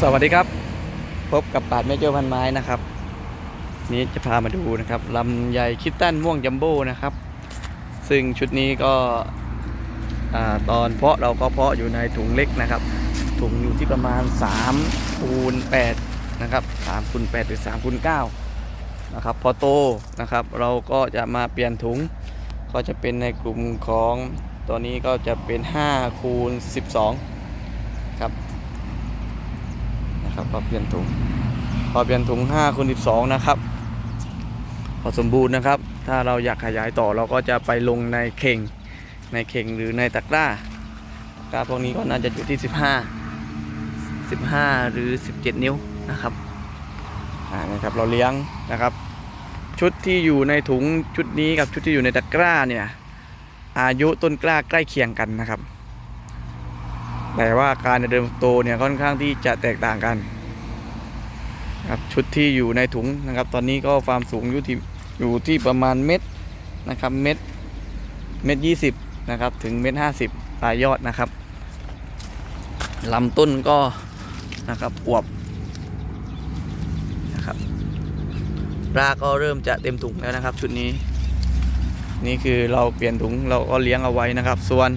สวัสดีครับ พบกับปาดแม่เจ้าพันไม้นะครับ นี้จะพามาดูนะครับลำไยคิตตันม่วงจัมโบ้นะครับ ซึ่งชุดนี้ก็ตอนเพาะเราก็เพาะอยู่ในถุงเล็กนะครับ ถุงอยู่ที่ประมาณ3คูณ8นะครับ3คูณ8หรือ3คูณ9นะครับพอโตนะครับ เราก็จะมาเปลี่ยนถุง ก็จะเป็นในกลุ่มของตัวนี้ก็จะเป็น5คูณ12ครับ นะครับพอเปลี่ยนถุงพอเปลี่ยนถุง5คูณ12 นะครับ พอสมบูรณ์นะครับ ถ้าเราอยากขยายต่อเราก็จะไปลงในเข่งในเข่งหรือในตะกร้าตะกร้าพวกนี้ก็น่าจะอยู่ที่ 15 15 หรือ 17 นิ้วนะครับอ่านะครับเราเลี้ยงนะครับ ชุดที่อยู่ในถุงชุดนี้กับชุดที่อยู่ในตะกร้าเนี่ยอายุต้นกล้าใกล้เคียงกันนะครับ แต่ว่าการเดินโตเนี่ยค่อนข้างที่จะแตกต่างกันครับชุดที่อยู่ในถุงนะครับ ตอนนี้ก็ความสูงอยู่ที่อยู่ที่ประมาณเม็ดนะครับเม็ดเม็ดยี่สิบนะครับถึงเม็ดห้าสิบปลายยอดนะครับลำต้นก็นะครับอวบนะครับรากก็เริ่มจะเต็มถุงแล้วนะครับ ชุดนี้ นี่คือเราเปลี่ยนถุงเราก็เลี้ยงเอาไว้นะครับ ส่วน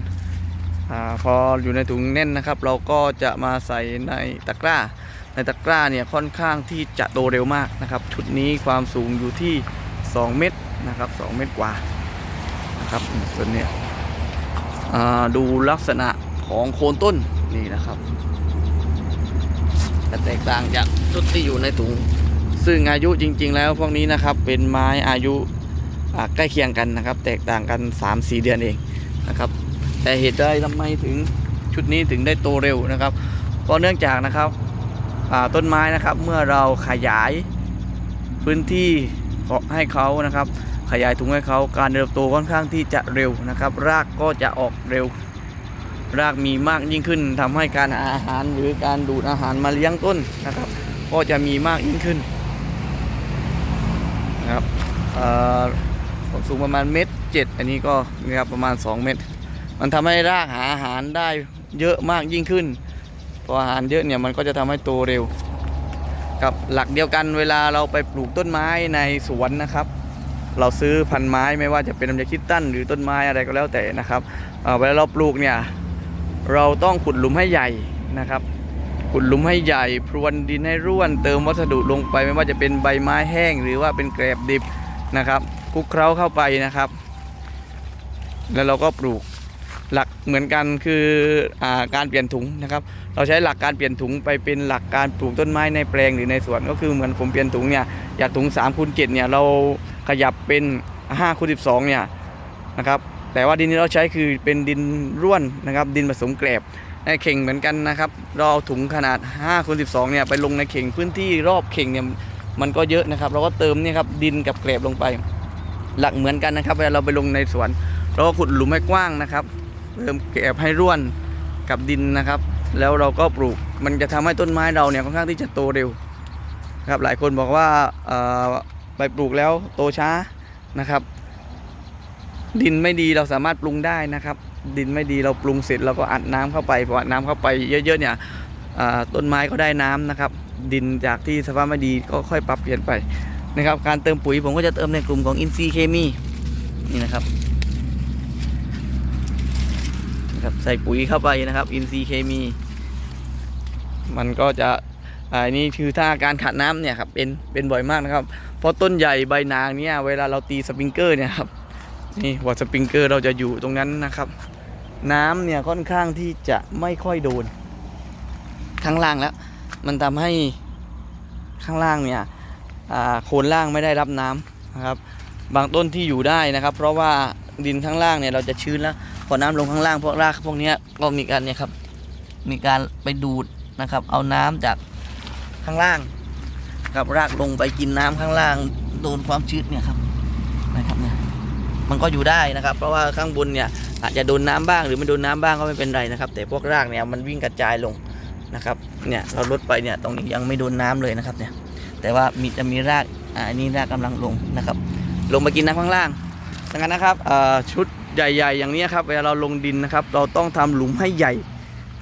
อพออยู่ในถุงแน่นนะครับ เราก็จะมาใส่ในตะกร้า ในตะกร้าเนี่ยค่อนข้างที่จะโตเร็วมากนะครับ ชุดนี้ความสูงอยู่ที่ 2 เมตรนะครับ 2 เมตรกว่านะครับส่วนเนี้ยดูลักษณะของโคนต้นนี่นะครับจะแตกต่างจากชุดที่อยู่ในถุง ซึ่งอายุจริง ๆ แล้วพวกนี้นะครับเป็นไม้อายุใกล้เคียงกันนะครับ แตกต่างกัน 3-4 เดือนเองนะครับ แต่เหตุใดทำไมถึงชุดนี้ถึงได้โตเร็วนะครับเพราะเนื่องจากนะครับต้นไม้นะครับเมื่อเราขยายพื้นที่ให้เขานะครับ ขยายถุงให้เขาการเติบโตค่อนข้างที่จะเร็วนะครับ รากก็จะออกเร็ว รากมีมากยิ่งขึ้นทำให้การหาอาหารหรือการดูดอาหารมาเลี้ยงต้นนะครับ ก็จะมีมากยิ่งขึ้นนะครับความสูงประมาณเมตรเจ็ดอันนี้ก็นะครับประมาณ 2 เมตร มันทำให้รากหาอาหารได้เยอะมากยิ่งขึ้นพออาหารเยอะเนี่ยมันก็จะทำให้โตเร็ว กับหลักเดียวกันเวลาเราไปปลูกต้นไม้ในสวนนะครับ เราซื้อพันธุ์ไม้ไม่ว่าจะเป็นลำไยคิดตั้นหรือต้นไม้อะไรก็แล้วแต่นะครับเเวลาเราปลูกเนี่ยเราต้องขุดหลุมให้ใหญ่นะครับขุดหลุมให้ใหญ่ พรวนดินให้ร่วน เติมวัสดุลงไปไม่ว่าจะเป็นใบไม้แห้ง หรือว่าเป็นแกลบดิบนะครับคลุกเคล้าเข้าไปนะครับ แล้วเราก็ปลูก หลักเหมือนกันคืออการเปลี่ยนถุงนะครับ เราใช้หลักการเปลี่ยนถุงไปเป็นหลักการปลูกต้นไม้ในแปลงหรือในสวนก็คือเหมือนผมเปลี่ยนถุงเนี่ยอยากถุง3คูณ7เนี่ยเราขยับเป็น5คูณ12เนี่ยนะครับแต่ว่าดินที่เราใช้คือเป็นดินร่วนนะครับ ดินผสมแกลบในเข่งเหมือนกันนะครับ เราเอาถุงขนาด5คูณ12เนี่ยไปลงในเข่งพื้นที่รอบเข่งเนี่ยมันก็เยอะนะครับ เราก็เติมเนี่ยครับดินกับแกลบลงไป หลักเหมือนกันนะครับเวลาเราไปลงในสวนเราก็ขุดหลุมให้กว้างนะครับ เริ่มเก็บให้ร่วนกับดินนะครับ แล้วเราก็ปลูกมันจะทำให้ต้นไม้เราเนี่ยค่อนข้างที่จะโตเร็วครับหลายคนบอกว่าไปปลูกแล้วโตช้านะครับ ดินไม่ดีเราสามารถปรุงได้นะครับ ดินไม่ดีเราปรุงเสร็จเราก็อัดน้ำเข้าไปพออัดน้ำเข้าไปเยอะๆเนี่ยต้นไม้ก็ได้น้ำนะครับ ดินจากที่สภาพไม่ดีก็ค่อยปรับเปลี่ยนไปนะครับ การเติมปุ๋ยผมก็จะเติมในกลุ่มของอินทรีย์เคมีนี่นะครับ นะ ครับใส่ปุ๋ยเข้าไปนะครับ อินทรีย์เคมี มันก็จะอ่านี่คือถ้าการขาดน้ำเนี่ยครับเป็นเป็นบ่อยมากนะครับ เพราะต้นใหญ่ใบนางเนี่ยเวลาเราตีสปริงเกอร์เนี่ยครับนี่วอสปริงเกอร์เราจะอยู่ตรงนั้นนะครับ น้ำเนี่ยค่อนข้างที่จะไม่ค่อยโดน ข้างล่างแล้ว มันทำให้ข้างล่างเนี่ยโคนล่างไม่ได้รับน้ำนะครับ บางต้นที่อยู่ได้นะครับ เพราะว่าดินข้างล่างเนี่ยเราจะชื้นแล้ว พอน้ำลงข้างล่างพวกรากพวกนี้ก็มีการเนี่ยครับ มีการไปดูดนะครับ เอาน้ำจากข้างล่างกับรากลงไปกินน้ำข้างล่างโดนความชื้นเนี่ยครับนะครับเนี่ยมันก็อยู่ได้นะครับ เพราะว่าข้างบนเนี่ยอาจจะโดนน้ำบ้างหรือไม่โดนน้ำบ้างก็ไม่เป็นไรนะครับ แต่พวกรากเนี่ยมันวิ่งกระจายลงนะครับเนี่ยเราลดไปเนี่ยตรงนี้ยังไม่โดนน้ำเลยนะครับเนี่ยแต่ว่ามีจะมีรากอ่าอันนี้รากกำลังลงนะครับ ลงไปกินน้ำข้างล่างดังนั้นนะครับเอ่อชุด ใหญ่ๆ อย่างนี้ครับเวลาเราลงดินนะครับ เราต้องทำหลุมให้ใหญ่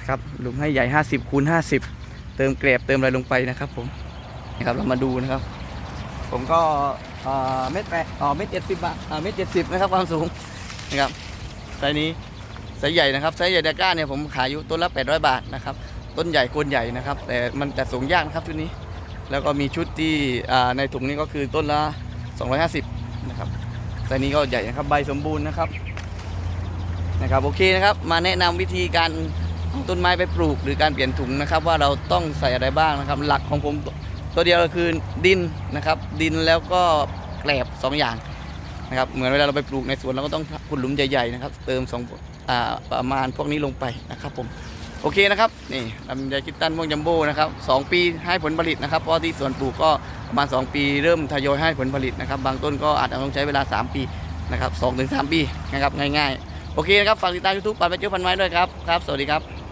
ครับหลุมให้ใหญ่ 50คูณ50 เติมแกลบเติมอะไรลงไปนะครับผมนะครับเรามาดูนะครับ ผมก็เม็ดแปดอ๋อเม็ดเจ็ดสิบบาทอ่าเม็ดเจ็ดสิบนะครับความสูงนะครับไซนี้ไซใหญ่นะครับไซใหญ่ดาก้าเนี่ยผมขายอยู่ต้นละ800 บาทนะครับต้นใหญ่โคนใหญ่นะครับ แต่มันจะสูงยากนะครับชุดนี้ แล้วก็มีชุดที่ในถุงนี้ก็คือต้นละ 250นะครับไซนี้ก็ใหญ่นะครับใบสมบูรณ์นะครับ นะครับโอเคนะครับมาแนะนำวิธีการเอาต้นไม้ไปปลูกหรือการเปลี่ยนถุงนะครับ ว่าเราต้องใส่อะไรบ้างนะครับ หลักของผมตัวเดียวก็คือดินนะครับ ดินแล้วก็แกลบสองอย่างนะครับเหมือนเวลาเราไปปลูกในสวนเราก็ต้องขุดหลุมใหญ่ๆนะครับ เติมสองอ่าประมาณพวกนี้ลงไปนะครับผมโอเคนะครับนี่ลำไยคิดตันม่วงจัมโบ้นะครับสองปีให้ผลผลิตนะครับเพราะที่สวนปลูกก็ประมาณ 2 ปี เริ่มทยอยให้ผลผลิตนะครับ บางต้นก็อาจจะต้องใช้เวลา 3 ปีนะครับสองถึงสามปีนะครับง่าย ๆ โอเคนะครับ ฝากติดตามยูทูบปันไปเจ้าพันไม้ด้วยครับ ครับ สวัสดีครับ